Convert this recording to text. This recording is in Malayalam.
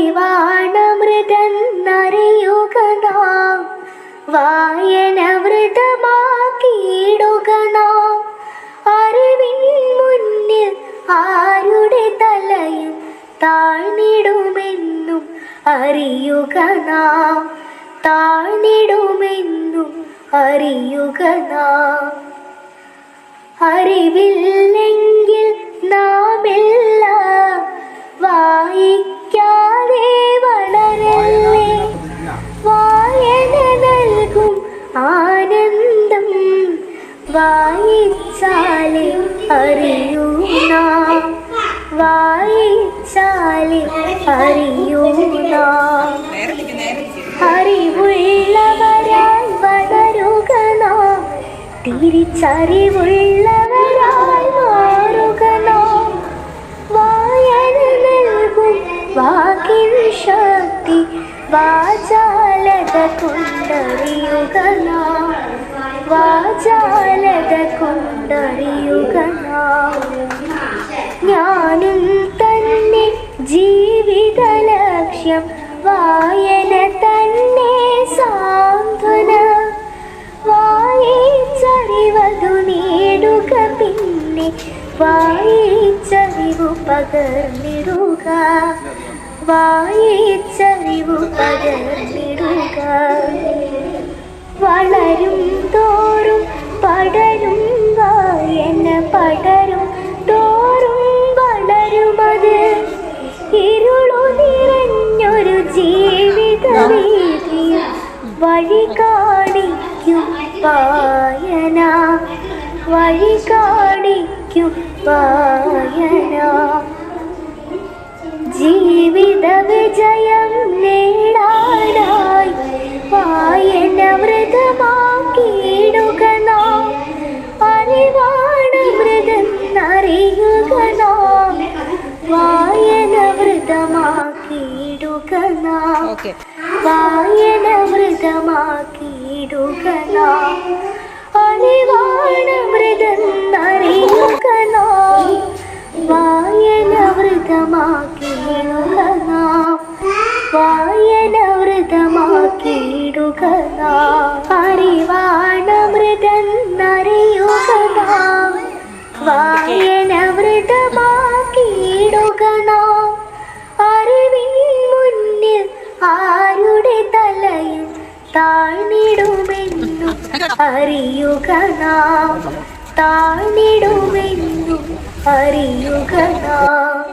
അറിവാണമൃതെന്നറിയുക നാം വായനമൃതമാക്കിയിടുക നാം അറിവിൻ മുന്നിൽ ആരുടെ തലയും താഴ്ന്നിടുമെന്നും അറിയുക നാം താഴ്ന്നിടുമെന്നും അറിയുക നാം അറിവില്ലെങ്കിൽ നാം വായിച്ചാലേ അറിയൂ നാം വായിച്ചാലേ അറിയൂ അറിവുള്ളവരായി വളരുക നാം തിരിച്ചറിവുള്ളവരായി മാറുക വായന നൽകും വാക്കിൻ ശക്തി വാചാലത കൊണ്ടറിയുക വാചാലത കൊണ്ടറിയുക ഞാനും തന്നെ ജീവിത ലക്ഷ്യം വായന തന്നെ സാന്ത്വന. വായിച്ചറിവതു നേടുക പിന്നെ വായിച്ചറിവു പകർന്നിടുക. വായിച്ചറിവു പകർന്നിടുക. വളരും പടരും തോറും വളരുമത്. ഇരുളു നിറഞ്ഞൊരു ജീവിത വീതിയിൽ വഴി കാണിക്കും പായന വഴി കാണിക്കും പായന ജീവിത വിജയം നേടാനായി വ്രതമാക്കിയിടുക നാം. വായന വ്രതമാക്കിയിടുക നാം. അറിവാണ് മൃതം നാം. വായന വൃതമാക്കിയിടുക നാം. വായന വൃതമാക്കിയിടുക നാം. അറിവാണമൃതം അറിയുക നാം. വായന താഴ്ന്നിടുമെന്നും അറിയുക നാം. താഴ്ന്നിടുമെന്നു അറിയുക നാം.